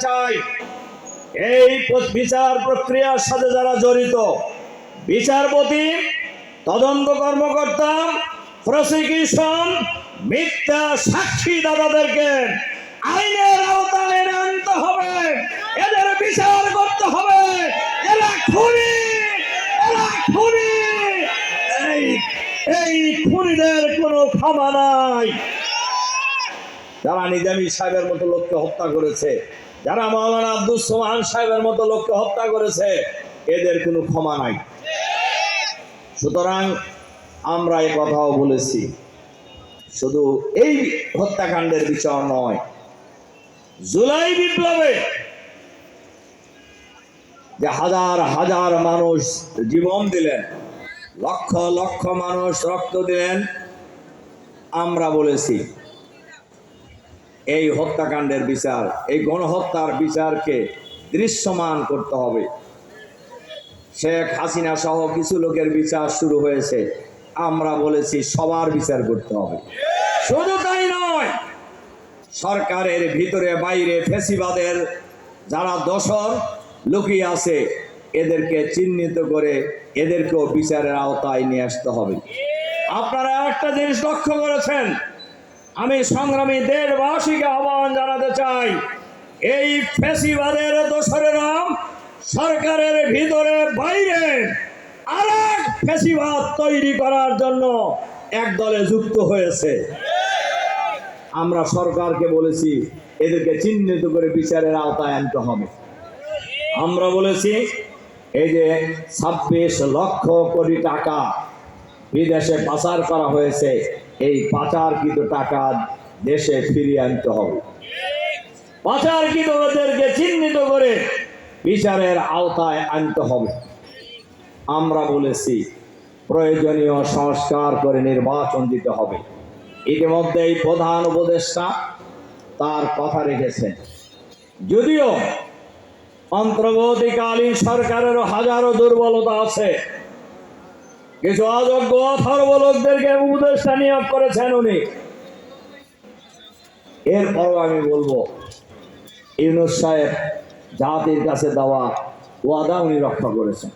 চাই। এই বিচার প্রক্রিয়ার সাথে যারা জড়িত, বিচারপতি, তদন্ত কর্মকর্তা, প্রসিকিউশন, মিথ্যা সাক্ষী দাদাদেরকে আইনের আওতায় এনে আনতে হবে। এদের বিচার করতে হবে। এরা খুনি! এরা খুনি! এই এই খুনিদের কোনো ক্ষমা নাই। যারা নিজামী সাহেবের মতো লোককে হত্যা করেছে যারা মৌলানা আব্দুল সোহান সাহেবের মতো লোককে হত্যা করেছে, এদের কোনো ক্ষমা নাই। সুতরাং আমরা এই কথাও বলেছি, শুধু এই হত্যাকাণ্ডের বিচার নয়, জুলাই বিপ্লবে যে হাজার হাজার মানুষ জীবন দিলেন, লক্ষ লক্ষ মানুষ রক্ত দিলেন, আমরা বলেছি এই হত্যাকাণ্ডের বিচার, এই গণহত্যার বিচারকে দৃশ্যমান করতে হবে। শেখ হাসিনা সহ কিছু লোকের বিচার শুরু হয়েছে। আমরা বলেছি সবার বিচার করতে হবে। শুধু তাই নয়, সরকারের ভিতরে বাইরে ফেসিবাদের যারা দশর লুকিয়ে আছে, এদেরকে চিহ্নিত করে এদেরকেও বিচারের আওতায় নিয়ে আসতে হবে। আপনারা একটা জিনিস লক্ষ্য করেছেন আমি সংগ্রামী দেশবাসীকে আহ্বান জানাতে চাই, এই ফেসিবাদের দোসরেরা সরকারের ভিতরে বাইরে আর ফেসিবাদ তৈরি করার জন্য এক দলে যুক্ত হয়েছে। আমরা সরকারকে বলেছি, এদেরকে চিহ্নিত করে বিচারের আওতায় আনতে হবে। আমরা বলেছি, এই যে ছাব্বিশ লক্ষ কোটি টাকা বিদেশে পাচার করা হয়েছে এই পাচারকৃত টাকা দেশে ফিরিয়ে আনতে হবে। পাচারকৃত ওদেরকে চিহ্নিত করে বিচারের আওতায় আনতে হবে। আমরা বলেছি, প্রয়োজনীয় সংস্কার করে নির্বাচন দিতে হবে। ইতিমধ্যেই প্রধান উপদেষ্টা তার কথা রেখেছেন। যদিও অন্তর্বর্তীকালীন সরকারেরও হাজারো দুর্বলতা আছে কিছু অযোগ্য অথর্ব লোকদেরকে উপদেষ্টা নিয়োগ করেছেন উনি। এরপরও আমি বলব, ইউনুস সাহেব জাতির কাছে দেওয়া ওয়াদা উনি রক্ষা করেছেন।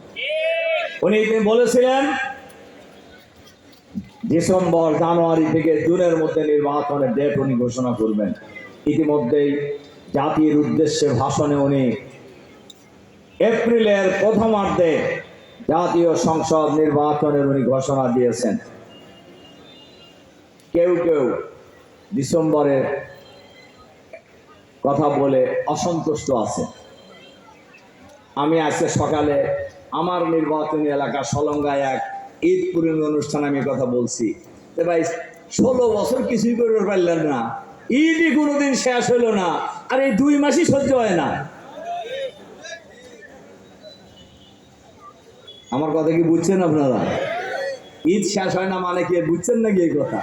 উনি বলেছিলেন, ডিসেম্বর, জানুয়ারি থেকে জুনের মধ্যে নির্বাচনের ডেট উনি ঘোষণা করবেন। ইতিমধ্যেই জাতির উদ্দেশ্যে ভাষণে উনি এপ্রিলের প্রথমার্ধে জাতীয় সংসদ নির্বাচনের উনি ঘোষণা দিয়েছেন। কেউ কেউ ডিসেম্বরে কথা বলে অসন্তুষ্ট আছে আমি আজকে সকালে আমার নির্বাচনী এলাকা সলঙ্গায় এক ঈদ পূর্ণ অনুষ্ঠানে আমি কথা বলছি। ভাই, ষোলো বছর কিছুই করে পারলেন না। ঈদই কোনোদিন শেষ হলো না। আর এই দুই মাসই সহ্য হয় না। আমার কথা কি বুঝছেন আপনারা? ঈদ শেষ হয় না মানে কি বুঝছেন নাকি এই কথা?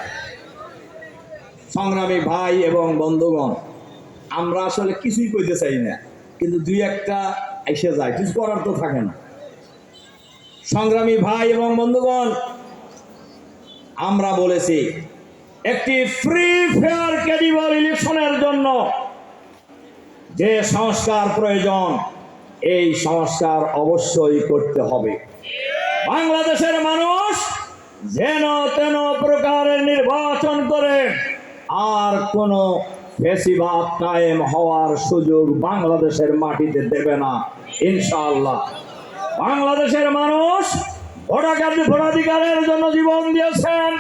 সংগ্রামী ভাই এবং বন্ধুগণ, আমরা আসলে কিছুই কইতে চাই না, কিন্তু দুই একটা এসে যায়, কিছু করার তো থাকে না। সংগ্রামী ভাই এবং বন্ধুগণ, আমরা বলেছি, একটি ফ্রি ফেয়ার ক্যাডিবল ইলেকশনের জন্য যে সংস্কার প্রয়োজন, এই সংস্কার অবশ্যই করতে হবে। বাংলাদেশের মানুষ যেন তেন প্রকারের নির্বাচন করে, আর কোনো ফেসিবাদ কায়েম হওয়ার সুযোগ বাংলাদেশের মাটিতে দেবে না, ইনশাআল্লাহ। বাংলাদেশের মানুষ ভোটাধিকার ভোটাধিকারের জন্য জীবন দিয়েছেন,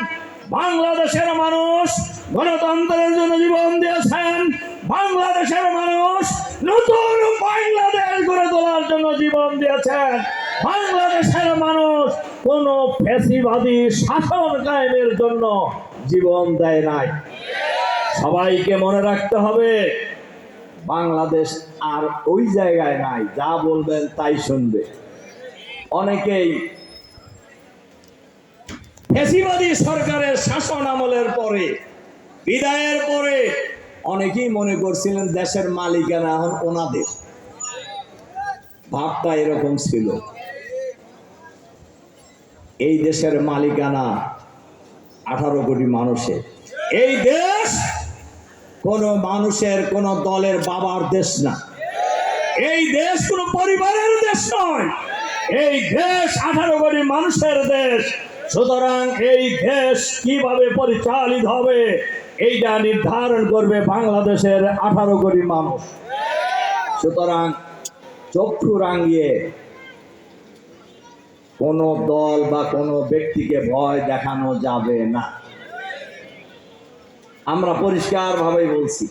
বাংলাদেশের মানুষ গণতন্ত্রের জন্য জীবন দিয়েছেন, বাংলাদেশের মানুষ নতুন বাংলাদেশ গড়ে তোলার জন্য জীবন দিয়েছেন। বাংলাদেশের মানুষ কোন ফেসিবাদী শাসন কায়েমের জন্য জীবন দেয় নাই। সবাইকে মনে রাখতে হবে, বাংলাদেশ আর ওই জায়গায় নাই, যা বলবেন তাই শুনবে। অনেকেই ফেসিবাদী সরকারের শাসন আমলের পরে, বিদায়ের পরে অনেকেই মনে করছিলেন দেশের মালিকানা এখন ওনাদের। ভাবটা এরকম ছিল। এই দেশের মালিকানা আঠারো কোটি মানুষের। এই দেশ কোন মানুষের, কোন দলের বাবার দেশ না। এই দেশ কোনো পরিবারের দেশ নয়। এই দেশ আঠারো কোটি মানুষের দেশ। সুতরাং এই দেশ কীভাবে পরিচালিত হবে, এইটা নির্ধারণ করবে বাংলাদেশের আঠারো কোটি মানুষ। সুতরাং চক্ষু রাঙিয়ে কোনো দল বা কোনো ব্যক্তিকে ভয় দেখানো যাবে না। আমরা পরিষ্কারভাবে বলছি,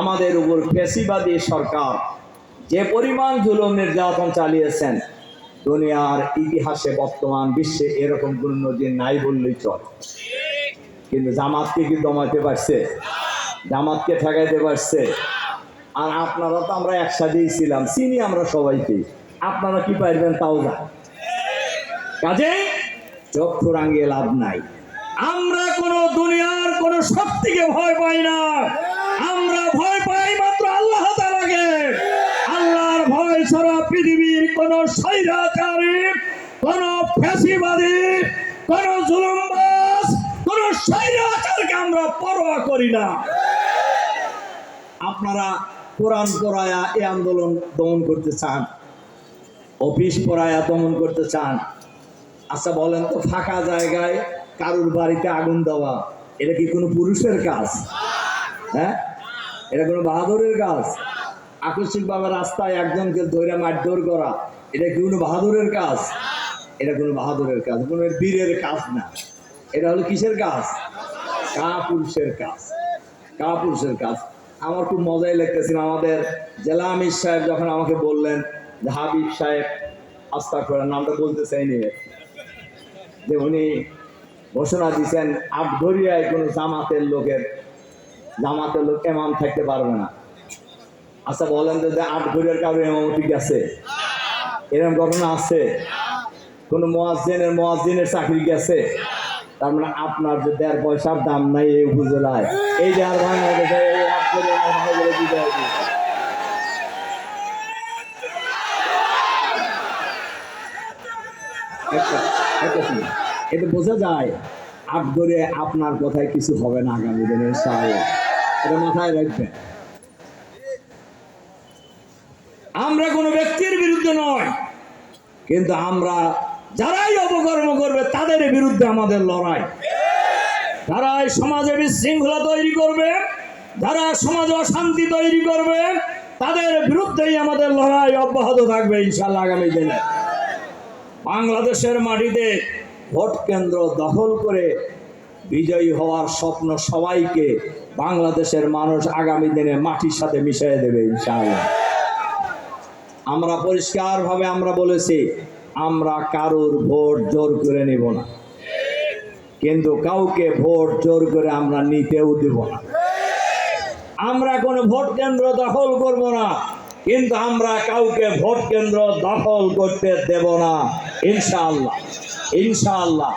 আমাদের উপর ফেসিবাদী সরকার যে পরিমাণ জুলুম নির্যাতন চালিয়েছেন, দুনিয়ার ইতিহাসে বর্তমান বিশ্বে এরকম কোনো নজির নাই বললেই চল। কিন্তু জামাতকে কি দমাতে পারছে? জামাতকে ঠেকাইতে পারছে? আর আপনারা তো আমরা একসাথেই ছিলাম, চিনি আমরা সবাইকে আপনারা কি পারবেন তাও না। কাজে চক্ষু রাঙিয়ে লাভ নাই। আমরা কোন দুনিয়ার কোন শক্তিকে ভয় পাই না। আমরা ভয় পাই মাত্র আল্লাহ তাআলাকে। আল্লাহর ভয় ছাড়া পৃথিবীর কোন স্বৈরাচারী, কোন ফ্যাসিবাদী, কোন জুলুমবাজ, কোন স্বৈরাচারকে আমরা পরোয়া করি না। আপনারা কোরআন পড়ায়া এই আন্দোলন দমন করতে চান। অফিস পড়ায় দমন করতে চান। আচ্ছা বলেন তো, ফাঁকা জায়গায় কারুর বাড়িতে আগুন দেওয়া, এটা কি কোনো পুরুষের কাজ? হ্যাঁ? এটা কোনো বাহাদুরের কাজ? আকস্মিকভাবে রাস্তায় একজনকে ধৈর্য মারধর করা, এটা কি কোনো বাহাদুরের কাজ? এটা কোনো বাহাদুরের কাজ, কোনো বীরের কাজ না। এটা হলো কিসের কাজ? কা পুরুষের কাজ। কা পুরুষের কাজ। আমার খুব মজাই লাগতেছিল আমাদের জেলা আমির সাহেব যখন আমাকে বললেন হাবিব সাহেব আস্থা করেন নামটা বলতে চাইনি। যে উনি ঘোষণা দিচ্ছেন আটঘরিয়ায় কোনো জামাতের লোকের, জামাতের লোক এমাম থাকতে পারবে না। আচ্ছা বলেন যে আটঘরিয়ার কারও এমামতি গেছে এরকম ঘটনা আছে? কোনো মোয়াজ্জেনের, মোয়াজ্জিনের চাকরি গেছে তার মানে আপনার যে দেড় পয়সার দাম নাই এই উপজেলায়। এই যে আর বাংলাদেশে এই আটঘরিয়া মহানগরে বিদায় দিন। একটা- একটা কি? এটা বোঝা যায়, আট আপনার কথায় কিছু হবে না আগামী দিনে এটা মাথায় রাখবেন। আমরা কোনো ব্যক্তির বিরুদ্ধে নয়, কিন্তু আমরা যারাই অপকর্ম করবে, তাদের বিরুদ্ধে আমাদের লড়াই। যারা এই সমাজে বিশৃঙ্খলা তৈরি করবে, যারা সমাজে অশান্তি তৈরি করবে, তাদের বিরুদ্ধেই আমাদের লড়াই অব্যাহত থাকবে ইনশাল্লাহ আগামী দিনে। বাংলাদেশের মাটিতে ভোট কেন্দ্র দখল করে বিজয়ী হওয়ার স্বপ্ন সবাইকে বাংলাদেশের মানুষ আগামী দিনে মাটির সাথে মিশিয়ে দেবে, ইনশাআল্লাহ। আমরা পরিষ্কারভাবে আমরা বলেছি, আমরা কারোর ভোট জোর করে নিব না। কিন্তু কাউকে ভোট জোর করে আমরা নিতেও দিব না। আমরা কোনো ভোট কেন্দ্র দখল করব না। কিন্তু আমরা কাউকে ভোট কেন্দ্র দখল করতে দেব না। ইনশাআল্লাহ ইনশাআল্লাহ।